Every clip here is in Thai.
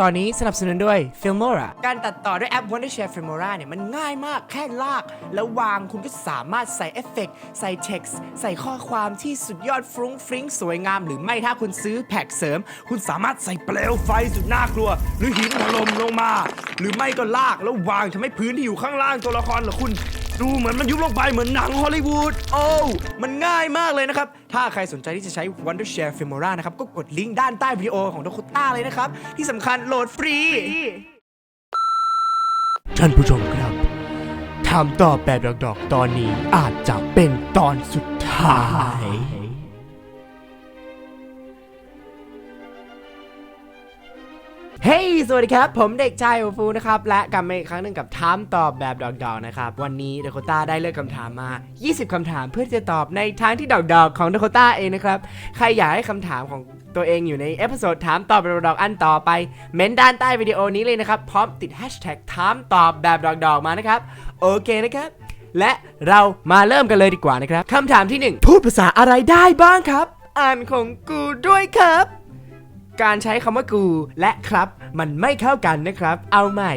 ตอนนี้สนับสนุนด้วย Filmora การตัดต่อด้วยแอป Wondershare Filmora เนี่ยมันง่ายมากแค่ลาก แล้ววางคุณก็สามารถใส่เอฟเฟกต์ใส่ text ใส่ข้อความที่สุดยอดฟรุ้งฟริ้งสวยงาม หรือไม่ถ้าคุณซื้อแพ็กเสริม คุณสามารถใส่เปลวไฟสุดน่ากลัว หรือหินถล่มลงมา หรือไม่ก็ลากแล้ววางทำให้พื้นที่อยู่ข้างล่างตัวละครของคุณ ดูเหมือนมันยุบลงไปเหมือนหนังฮอลลีวูด โอ้ มันง่ายมากเลยนะครับ ถ้าใครสนใจที่จะใช้ Wondershare Filmora นะครับ ก็กดลิงก์ด้านใต้วิดีโอของดคต้าเลยนะครับ ที่สำคัญโหลดฟรี ท่านผู้ชมครับถามตอบแบบดอกๆ ตอนนี้อาจจะเป็นตอนสุดท้าย เฮ้ย สวัสดีครับ ผมเด็กชายโอฟูนะครับ และกลับมาอีกครั้งหนึ่งกับถามตอบแบบดอกๆนะครับ วันนี้เดโคต้าได้เลือกคำถามมา 20 คำถามเพื่อจะตอบในทางที่ดอกๆของเดโคต้าเองนะครับ ใครอยากให้คำถามของตัวเองอยู่ในเอพิโซดถามตอบแบบดอกๆอันต่อไป เม้นด้านใต้วิดีโอนี้เลยนะครับ พร้อมติดแฮชแท็กถามตอบแบบดอกๆมานะครับ โอเคนะครับ และเรามาเริ่มกันเลยดีกว่านะครับคำถามที่หนึ่งพูดภาษาอะไรได้บ้างครับ อ่านของกูด้วยครับ การใช้คำว่ากู และครับ มันไม่เข้ากันนะครับ เอาใหม่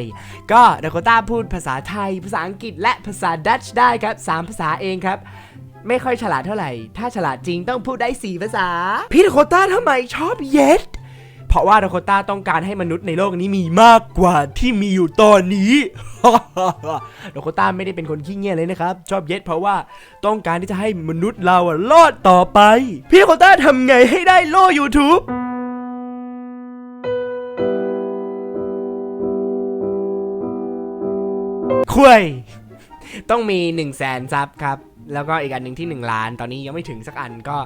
ก็ดาโคต้าพูดภาษาไทย ภาษาอังกฤษและภาษาดัตช์ได้ครับ 3 ภาษาเองครับไม่ค่อยฉลาดเท่าไหร่ ถ้าฉลาดจริงต้องพูดได้ 4 ภาษา พี่ดาโคต้าทำไมชอบเย็ด เพราะว่าดาโคต้าต้องการให้มนุษย์ในโลกนี้มีมากกว่าที่มีอยู่ตอนนี้ ดาโคต้าไม่ได้เป็นคนขี้เงียจเลยนะครับ ชอบเย็ดเพราะว่าต้องการที่จะให้มนุษย์เราอะรอดต่อไป พี่ดาโคต้าทำไงให้ได้โล่ YouTube คุยต้องมี1นึ่งแสนซับครับ แล้วก็อีกอันหนึ่งที่ 1 ล้าน ตอนนี้ยังไม่ถึงสักอันก็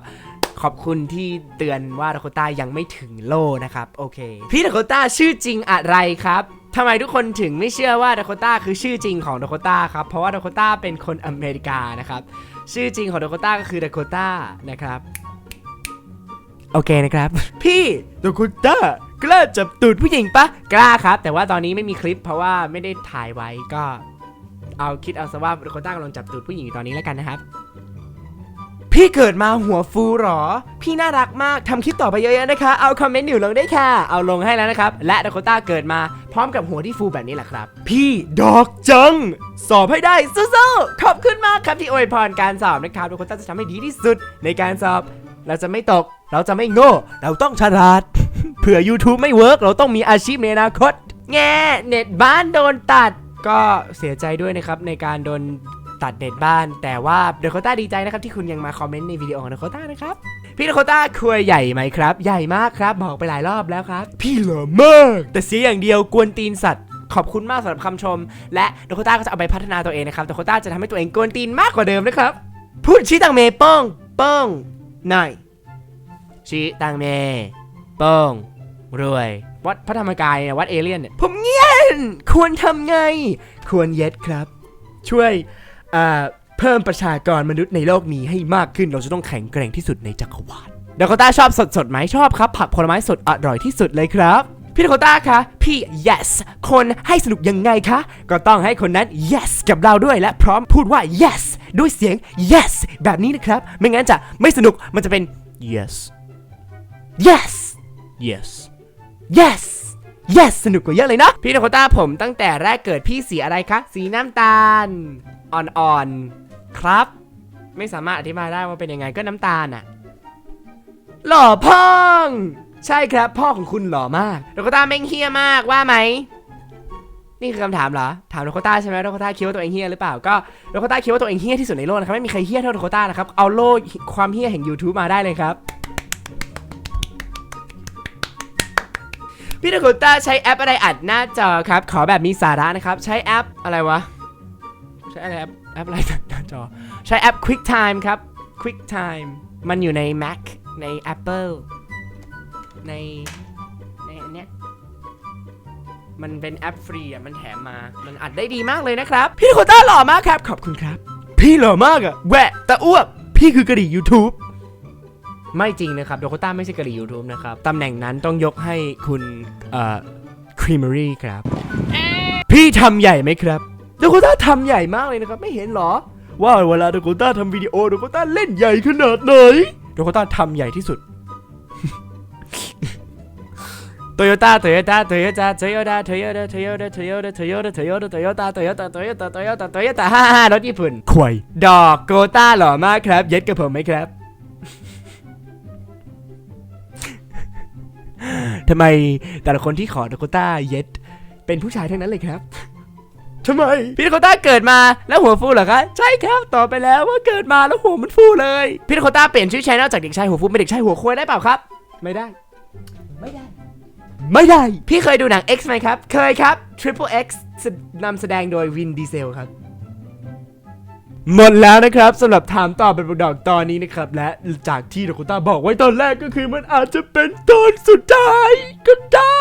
ขอบคุณที่เตือนว่าดาโคต้ายังไม่ถึงโลนะครับ โอเค พี่ดาโคต้าชื่อจริงอะไรครับทำไมทุกคนถึงไม่เชื่อว่าดาโคต้าคือชื่อจริงของดาโคต้าครับ เพราะว่าดาโคต้าเป็นคนอเมริกานะครับ ชื่อจริงของดาโคต้าก็คือดาโคต้านะครับ โอเคนะครับ พี่ดาโคต้ากล้าจับตูดผู้หญิงปะกล้าครับ แต่ว่าตอนนี้ไม่มีคลิปเพราะว่าไม่ได้ถ่ายไว้ก็ เอาคิดเอาซะว่าดาโคต้ากำลังจับตูดผู้หญิงอยู่ตอนนี้แล้วกันนะครับ พี่เกิดมาหัวฟูหรอ พี่น่ารักมากทำคลิปต่อไปเยอะๆนะคะ เอาคอมเมนต์อยู่ลงได้ค่ะ เอาลงให้แล้วนะครับ และดาโคต้าเกิดมาพร้อมกับหัวที่ฟูแบบนี้แหละครับ พี่ดอกจัง สอบให้ได้สู้ๆขอบคุณมากครับที่อวยพรการสอบนะครับดาโคต้าจะทำให้ดีที่สุดในการสอบ เราจะไม่ตก เราจะไม่โง่ เราต้องฉลาด เผื่อ YouTube ไม่เวิร์กเราต้องมีอาชีพในอนาคต แง่เน็ตบ้านโดนตัด ก็เสียใจด้วยนะครับในการโดนตัดเน็ตบ้าน แต่ว่าเดโคต้าดีใจนะครับที่คุณยังมาคอมเมนต์ในวิดีโอของเดโคต้านะครับ พี่เดโคต้าครัวใหญ่ไหมครับ ใหญ่มากครับ บอกไปหลายรอบแล้วครับ พี่เหลือมาก แต่เสียอย่างเดียวกวนตีนสัตว์ ขอบคุณมากสำหรับคำชม และเดโคต้าก็จะเอาไปพัฒนาตัวเองนะครับเดโคต้าจะทำให้ตัวเองกวนตีนมากกว่าเดิมนะครับพูดชี้ตังเมป้องป้องหน่อยชี้ตังเมป้องรวย วัดพระธรรมกายเนี่ยวัดเอเลี่ยนเนี่ยผมเงียนควรทำไง ควรเย็ดครับ ช่วยเอ่อเพิ่มประชากรมนุษย์ในโลกนี้ให้มากขึ้นเราจะต้องแข็งแกร่งที่สุดในจักรวาลดาโคต้าชอบสดสดไหมชอบครับ ผักผลไม้สดอร่อยที่สุดเลยครับ พี่ดาโคต้าคะพี่ yes คนให้สนุกยังไงคะ ก็ต้องให้คนนั้น yes กับเราด้วยและพร้อมพูดว่า yes ด้วยเสียง yes แบบนี้นะครับ ไม่งั้นจะไม่สนุกมันจะเป็น yes yes yes yes yes สนุกกว่าเยอะเลยนะ พี่ดาโคต้าผมตั้งแต่แรกเกิดพี่สีอะไรคะ สีน้ำตาล อ่อนๆ ครับ ไม่สามารถอธิบายได้ว่าเป็นยังไงก็น้ำตาลอะหล่อพ่อง ใช่ครับ พ่อของคุณหล่อมากดาโคต้าแม่งเฮี้ยมากว่าไหมนี่คือคำถามเหรอ ถามดาโคต้าใช่ไหมดาโคต้าคิดว่าตัวเองเฮี้ยหรือเปล่า ก็ดาโคต้าคิดว่าตัวเองเฮี้ยที่สุดในโลกนะครับ ไม่มีใครเฮี้ยเท่าดาโคต้านะครับ เอาโล่ความเฮี้ยแห่ง YouTube มาได้เลยครับ พี่ดาโคต้าใช้แอปอะไรอัดหน้าจอครับ ขอแบบมีสาระนะครับ ใช้แอปอะไรวะ ใช้อะไรแอปแอปอะไรอัดหน้าจอ ใช้แอป QuickTime ครับ QuickTime มันอยู่ใน Mac ใน Apple ในในอันเนี้ยมันเป็นแอปฟรีอะ มันแถมมา มันอัดได้ดีมากเลยนะครับ พี่โคต้าหล่อมากครับ ขอบคุณครับ พี่หล่อมากอะ แหวะตะอ้วก พี่คือกระดิ่ง YouTube ไม่จริงนะครับโดโคต้าไม่ใช่กะหรี่ YouTube นะครับ ตำแหน่งนั้นต้องยกให้คุณเอ่อครีม e รีครับ พี่ทำใหญ่ไหมครับโดโคต้าทำใหญ่มากเลยนะครับ ไม่เห็นเหรอ ว่าเวลาโดโคต้าทำวิดีโอโดโคต้าเล่นใหญ่ขนาดไหนโดโคต้าทำใหญ่ที่สุด Toyota Toyota Toyota Toyota Toyota Toyota Toyota Toyota Toyota Toyota Toyota Toyota Toyota Toyota ฮ่าฮ่ารถญี่ปุ่นควยดอกโกต้าหล่อมากครับ เย็ดกับผมไหมครับ ทำไมแต่ละคนที่ขอโดโกต้าเย็ดเป็นผู้ชายทั้งนั้นเลยครับทำไมพี่โดโกต้าเกิดมาแล้วหัวฟูเหรอคะใช่ครับตอบไปแล้วว่าเกิดมาแล้วหัวมันฟูเลยพี่โดโกต้าเปลี่ยนชื่อชแนลจากเด็กชายหัวฟูเป็นเด็กชายหัวควายได้เปล่าครับ ไม่ได้ ไม่ได้ ไม่ได้ พี่เคยดูหนัง X ไหมครับ เคยครับ Triple X นำแสดงโดยวินดีเซลครับ หมดแล้วนะครับสำหรับถามตอบเป็นดอกตอนนี้นะครับ และจากที่ดาโกต้าบอกไว้ตอนแรกก็คือมันอาจจะเป็นตอนสุดท้ายก็ได้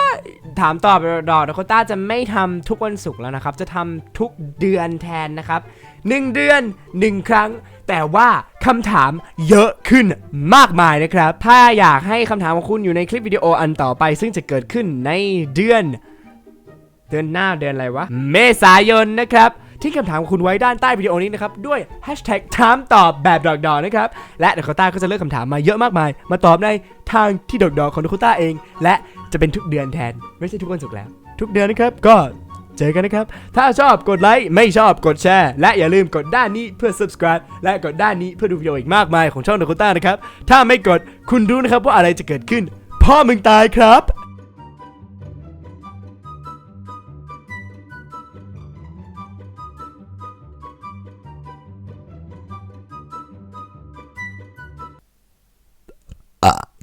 ถามตอบเป็นดอกดาโกต้าจะไม่ทำทุกวันศุกร์แล้วนะครับ จะทำทุกเดือนแทนนะครับหนึ่งเดือนหนึ่งครั้ง แต่ว่าคำถามเยอะขึ้นมากมายนะครับ ถ้าอยากให้คำถามของคุณอยู่ในคลิปวิดีโออันต่อไป ซึ่งจะเกิดขึ้นในเดือน เดือนหน้าเดือนอะไรวะ เมษายนนะครับ ที่คำถามของคุณไว้ด้านใต้วิดีโอนี้นะครับ ด้วย hashtag ถามตอบแบบดอกดอนะครับ และเดอะคต้าก็จะเลือกคำถามมาเยอะมากมาย มาตอบในทางที่ดอกดอของเดอะคต้าเอง และจะเป็นทุกเดือนแทน ไม่ใช่ทุกวันศุกร์แล้ว ทุกเดือนนะครับก็เจอกันนะครับ ถ้าชอบกดไลค์ไม่ชอบกดแชร์ และอย่าลืมกดด้านนี้เพื่อ subscribe และกดด้านนี้เพื่อดูวิดีโออีกมากมายของช่องเดอะคต้านะครับถ้าไม่กดคุณรู้นะครับว่าอะไรจะเกิดขึ้นพ่อมึงตายครับ